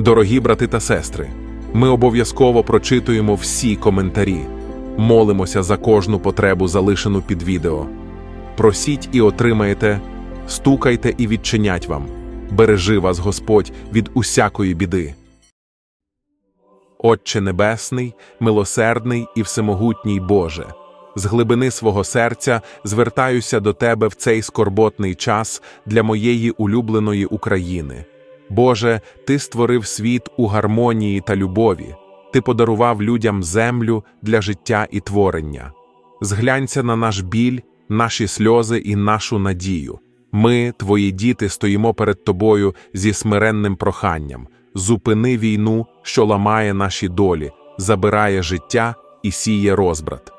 Дорогі брати та сестри, ми обов'язково прочитуємо всі коментарі, молимося за кожну потребу, залишену під відео. Просіть і отримаєте, стукайте і відчинять вам. Бережи вас Господь від усякої біди. Отче Небесний, милосердний і всемогутній Боже, з глибини свого серця звертаюся до Тебе в цей скорботний час для моєї улюбленої України. Боже, Ти створив світ у гармонії та любові, Ти подарував людям землю для життя і творення. Зглянься на наш біль, наші сльози і нашу надію. Ми, твої діти, стоїмо перед тобою зі смиренним проханням. Зупини війну, що ламає наші долі, забирає життя і сіє розбрат.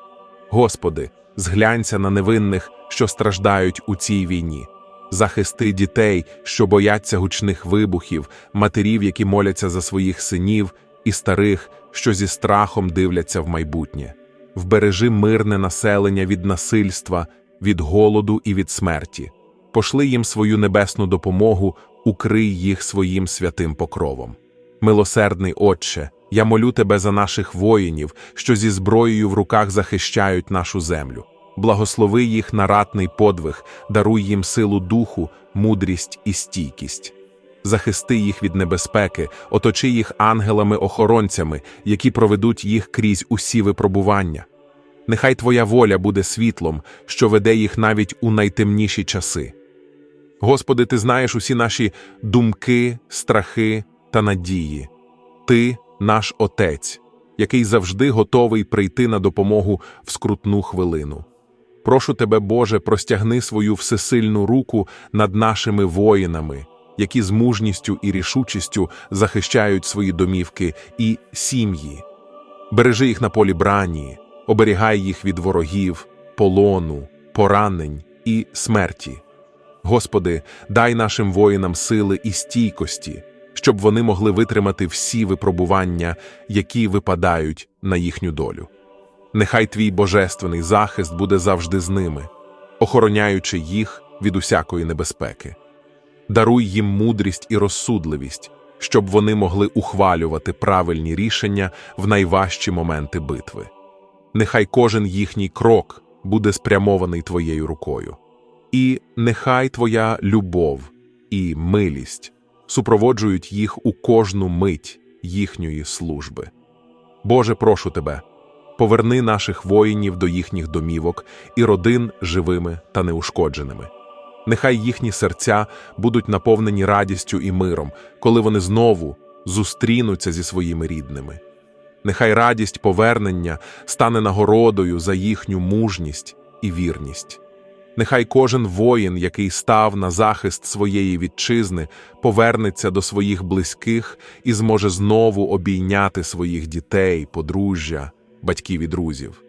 Господи, зглянься на невинних, що страждають у цій війні. Захисти дітей, що бояться гучних вибухів, матерів, які моляться за своїх синів, і старих, що зі страхом дивляться в майбутнє. Вбережи мирне населення від насильства, від голоду і від смерті. Пошли їм свою небесну допомогу, укрий їх своїм святим покровом. Милосердний Отче, я молю тебе за наших воїнів, що зі зброєю в руках захищають нашу землю. Благослови їх на ратний подвиг, даруй їм силу духу, мудрість і стійкість. Захисти їх від небезпеки, оточи їх ангелами-охоронцями, які проведуть їх крізь усі випробування. Нехай Твоя воля буде світлом, що веде їх навіть у найтемніші часи. Господи, Ти знаєш усі наші думки, страхи та надії. Ти наш Отець, який завжди готовий прийти на допомогу в скрутну хвилину. Прошу тебе, Боже, простягни свою всесильну руку над нашими воїнами, які з мужністю і рішучістю захищають свої домівки і сім'ї. Бережи їх на полі брані, оберігай їх від ворогів, полону, поранень і смерті. Господи, дай нашим воїнам сили і стійкості, щоб вони могли витримати всі випробування, які випадають на їхню долю. Нехай твій божественний захист буде завжди з ними, охороняючи їх від усякої небезпеки. Даруй їм мудрість і розсудливість, щоб вони могли ухвалювати правильні рішення в найважчі моменти битви. Нехай кожен їхній крок буде спрямований твоєю рукою. І нехай твоя любов і милість супроводжують їх у кожну мить їхньої служби. Боже, прошу тебе, поверни наших воїнів до їхніх домівок і родин живими та неушкодженими. Нехай їхні серця будуть наповнені радістю і миром, коли вони знову зустрінуться зі своїми рідними. Нехай радість повернення стане нагородою за їхню мужність і вірність. Нехай кожен воїн, який став на захист своєї вітчизни, повернеться до своїх близьких і зможе знову обійняти своїх дітей, подружжя, батьків і друзів.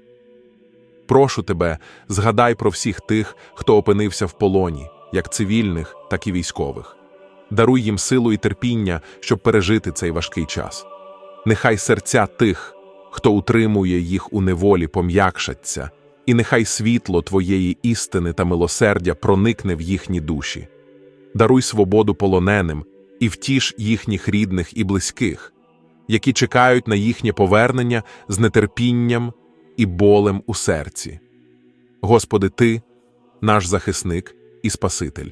Прошу тебе, згадай про всіх тих, хто опинився в полоні, як цивільних, так і військових. Даруй їм силу і терпіння, щоб пережити цей важкий час. Нехай серця тих, хто утримує їх у неволі, пом'якшаться, і нехай світло Твоєї істини та милосердя проникне в їхні душі. Даруй свободу полоненим і втіш їхніх рідних і близьких, які чекають на їхнє повернення з нетерпінням і болем у серці. Господи, Ти, наш захисник і Спаситель.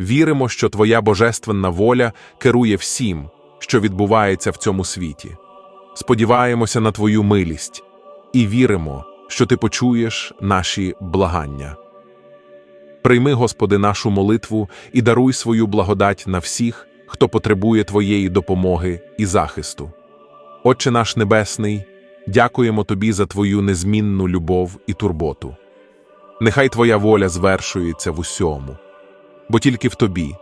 Віримо, що Твоя божественна воля керує всім, що відбувається в цьому світі. Сподіваємося на Твою милість і віримо, що Ти почуєш наші благання. Прийми, Господи, нашу молитву і даруй свою благодать на всіх, хто потребує Твоєї допомоги і захисту. Отче наш Небесний, дякуємо Тобі за Твою незмінну любов і турботу. Нехай Твоя воля звершується в усьому, бо тільки в Тобі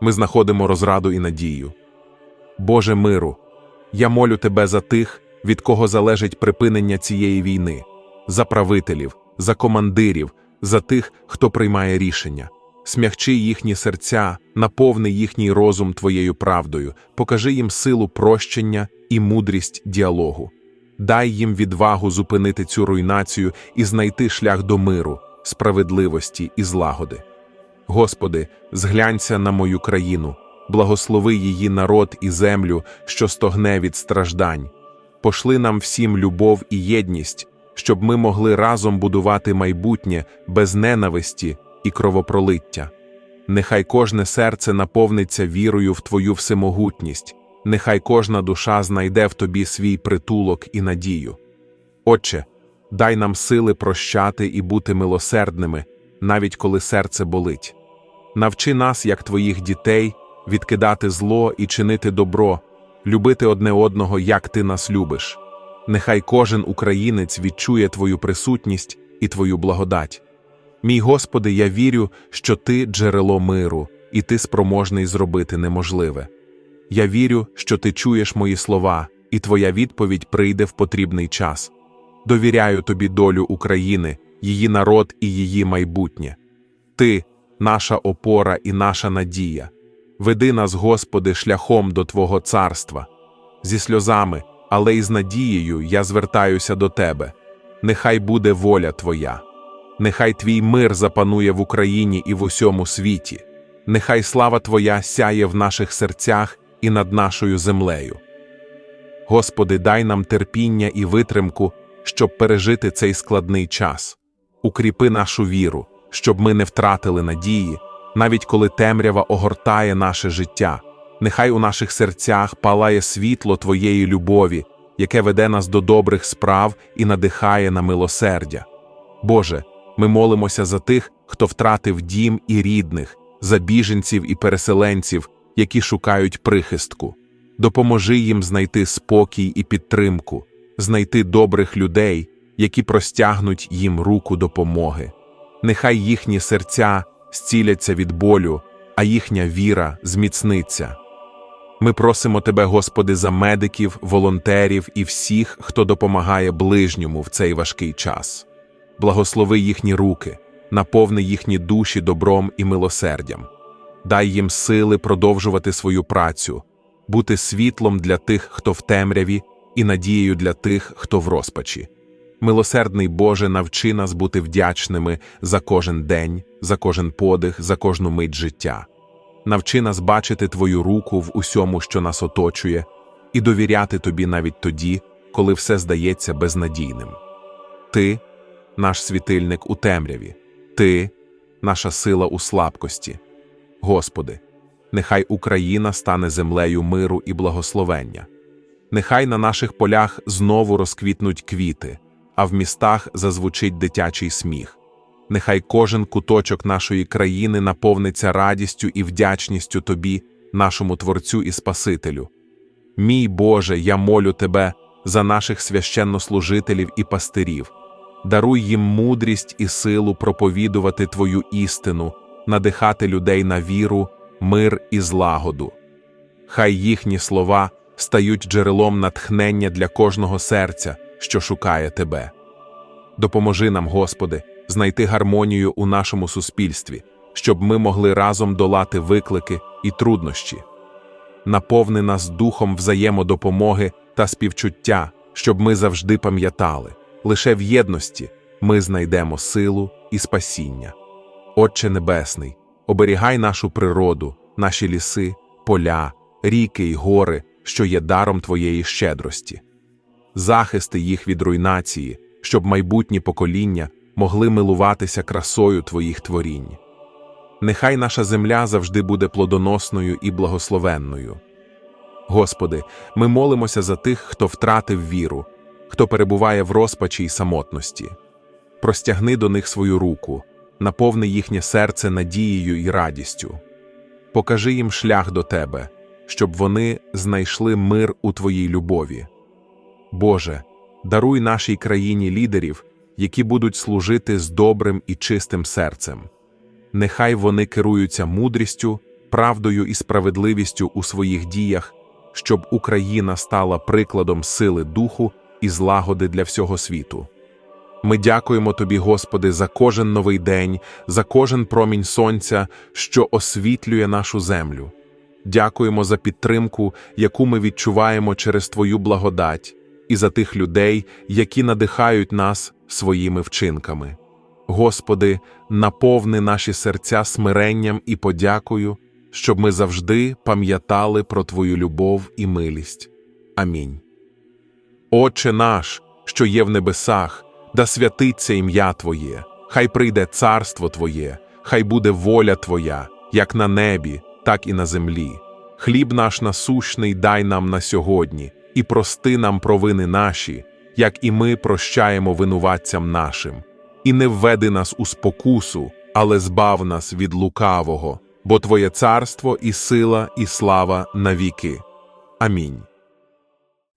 ми знаходимо розраду і надію. Боже миру, я молю Тебе за тих, від кого залежить припинення цієї війни, за правителів, за командирів, за тих, хто приймає рішення. Смягчи їхні серця, наповни їхній розум Твоєю правдою, покажи їм силу прощення і мудрість діалогу. Дай їм відвагу зупинити цю руйнацію і знайти шлях до миру, справедливості і злагоди. Господи, зглянься на мою країну, благослови її народ і землю, що стогне від страждань. Пошли нам всім любов і єдність, щоб ми могли разом будувати майбутнє без ненависті і кровопролиття. Нехай кожне серце наповниться вірою в Твою всемогутність, нехай кожна душа знайде в Тобі свій притулок і надію. Отче, дай нам сили прощати і бути милосердними, навіть коли серце болить. Навчи нас, як Твоїх дітей, відкидати зло і чинити добро, любити одне одного, як Ти нас любиш. Нехай кожен українець відчує Твою присутність і Твою благодать. Мій Господи, я вірю, що Ти джерело миру, і Ти спроможний зробити неможливе. Я вірю, що Ти чуєш мої слова, і Твоя відповідь прийде в потрібний час. Довіряю Тобі долю України, її народ і її майбутнє. Ти наша опора і наша надія. Веди нас, Господи, шляхом до Твого царства. Зі сльозами, але й з надією я звертаюся до Тебе. Нехай буде воля Твоя. Нехай Твій мир запанує в Україні і в усьому світі. Нехай слава Твоя сяє в наших серцях і над нашою землею. Господи, дай нам терпіння і витримку, щоб пережити цей складний час. Укріпи нашу віру, щоб ми не втратили надії, навіть коли темрява огортає наше життя. Нехай у наших серцях палає світло Твоєї любові, яке веде нас до добрих справ і надихає на милосердя. Боже, ми молимося за тих, хто втратив дім і рідних, за біженців і переселенців, які шукають прихистку. Допоможи їм знайти спокій і підтримку, знайти добрих людей, які простягнуть їм руку допомоги. Нехай їхні серця зціляться від болю, а їхня віра зміцниться. Ми просимо Тебе, Господи, за медиків, волонтерів і всіх, хто допомагає ближньому в цей важкий час. Благослови їхні руки, наповни їхні душі добром і милосердям. Дай їм сили продовжувати свою працю, бути світлом для тих, хто в темряві, і надією для тих, хто в розпачі. Милосердний Боже, навчи нас бути вдячними за кожен день, за кожен подих, за кожну мить життя. Навчи нас бачити Твою руку в усьому, що нас оточує, і довіряти Тобі навіть тоді, коли все здається безнадійним. Ти наш світильник у темряві, Ти наша сила у слабкості. Господи, нехай Україна стане землею миру і благословення. Нехай на наших полях знову розквітнуть квіти, а в містах зазвучить дитячий сміх. Нехай кожен куточок нашої країни наповниться радістю і вдячністю Тобі, нашому Творцю і Спасителю. Мій Боже, я молю Тебе за наших священнослужителів і пастирів. Даруй їм мудрість і силу проповідувати Твою істину, надихати людей на віру, мир і злагоду. Хай їхні слова стають джерелом натхнення для кожного серця, що шукає Тебе. Допоможи нам, Господи, знайти гармонію у нашому суспільстві, щоб ми могли разом долати виклики і труднощі. Наповни нас духом взаємодопомоги та співчуття, щоб ми завжди пам'ятали, лише в єдності ми знайдемо силу і спасіння. Отче Небесний, оберігай нашу природу, наші ліси, поля, ріки й гори, що є даром Твоєї щедрості, захисти їх від руйнації, щоб майбутні покоління могли милуватися красою Твоїх творінь. Нехай наша земля завжди буде плодоносною і благословенною. Господи, ми молимося за тих, хто втратив віру, хто перебуває в розпачі й самотності. Простягни до них свою руку, наповни їхнє серце надією і радістю. Покажи їм шлях до Тебе, щоб вони знайшли мир у Твоїй любові. Боже, даруй нашій країні лідерів, які будуть служити з добрим і чистим серцем. Нехай вони керуються мудрістю, правдою і справедливістю у своїх діях, щоб Україна стала прикладом сили духу і злагоди для всього світу. Ми дякуємо Тобі, Господи, за кожен новий день, за кожен промінь сонця, що освітлює нашу землю. Дякуємо за підтримку, яку ми відчуваємо через Твою благодать, і за тих людей, які надихають нас своїми вчинками. Господи, наповни наші серця смиренням і подякою, щоб ми завжди пам'ятали про Твою любов і милість. Амінь. Отче наш, що є в небесах, да святиться ім'я Твоє, хай прийде царство Твоє, хай буде воля Твоя, як на небі, так і на землі. Хліб наш насущний дай нам на сьогодні, і прости нам провини наші, як і ми прощаємо винуватцям нашим. І не введи нас у спокусу, але збав нас від лукавого, бо Твоє царство і сила, і слава навіки. Амінь.